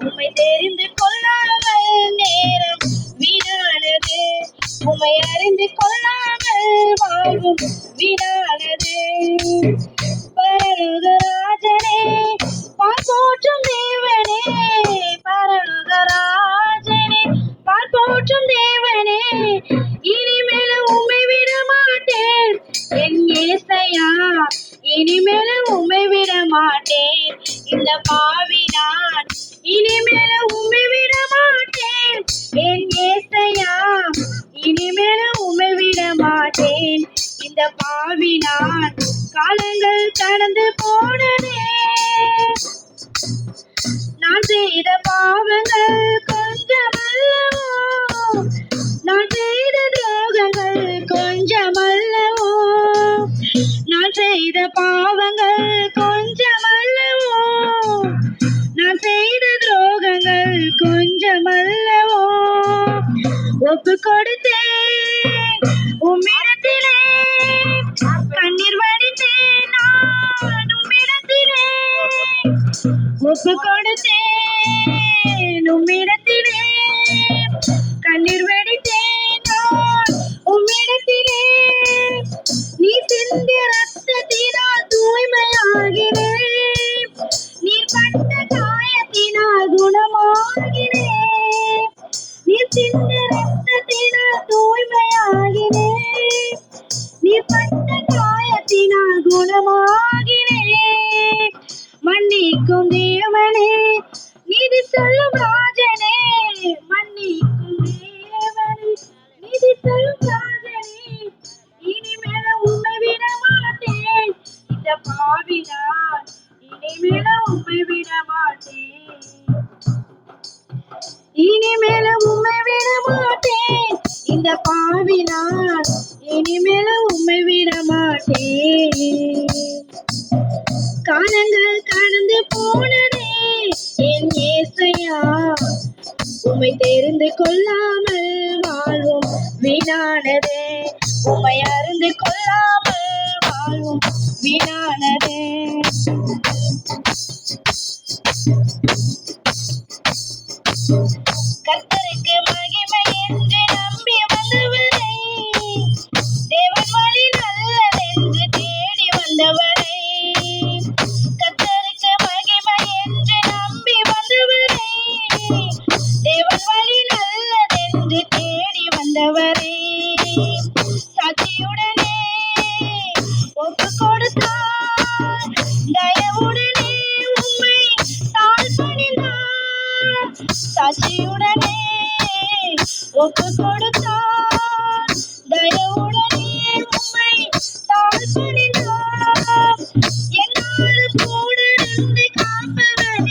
உண்மை தெரிந்து கொள்ளாமல் நேரம் வீணானது. உண்மை அறிந்து கொள்ளாமல் வாழ்வும் வீணானது. பரலுகராஜனே பார்ப்போற்றும் தேவனே. பரலுகராஜனே பார்ப்போற்றும் தேவனே. இனிமேல உண்மை விட மாட்டேன் என் ஏசையா. இனிமேல உண்மை விட மாட்டேன். இந்த பாவினா இனிமேல உம்மை விட மாட்டேன். என் ஏசையா இனிமேல உம்மை விட மாட்டேன். இந்த பாவி நான் காலங்கள் கடந்து போனதே நான் செய்த பாவங்கள் கொஞ்சமல்லவோ? நான் செய்த துரோகங்கள் கொஞ்சமல்லவோ? நான் செய்த பாவம் ஒப்பு கொடுத்தேன். உம்மிடத்திலே கண்ணீர் வடித்தேன் நான் உம்மிடத்திலே. ஒப்பு கொடுத்தேன் உம்மிடத்திலே கண்ணீர் வடி பட்ட காயத்தினால் குணமாகினே. மன்னிக்கும் தேவனே நீதி சொல்லும் ராஜனே. மன்னிக்கும் தேவனே நீதி சொல்லும் ராஜனே. இனிமேல உண்மை விட மாட்டேன். இந்த பாவினால் இனிமேல உண்மை விட மாட்டேன். இனிமேல உண்மை விட மாட்டேன். இந்த பாவினால் இனிமேல உண்மை விட மாட்டேன். காலங்கள் கடந்து போனதே என் ஏசையா. உண்மை தெரிந்து கொள்ளாமல் வாழ்வும் வீணானதே. உண்மை அறிந்து கொள்ளாமல் வாழ்வும் வீணானதே. ஒப்பு கொடுத்தார் தயவுடனே உம்மை தாழ் என்னால் கூட இருந்து காப்பவர்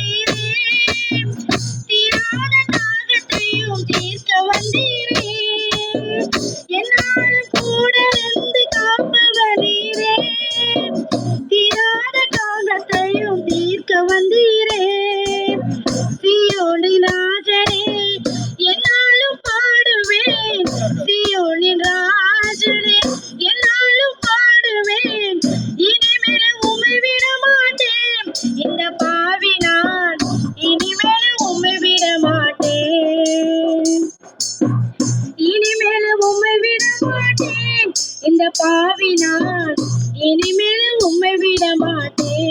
தீராத தாகத்தையும் தீர்க்க வந்தீரே. என்னால் கூட இருந்து காப்பவர் தீராத தாகத்தையும் தீர்க்க வந்தீரே. பாவினார். இனிமேல் உண்மை விட மாட்டேன்.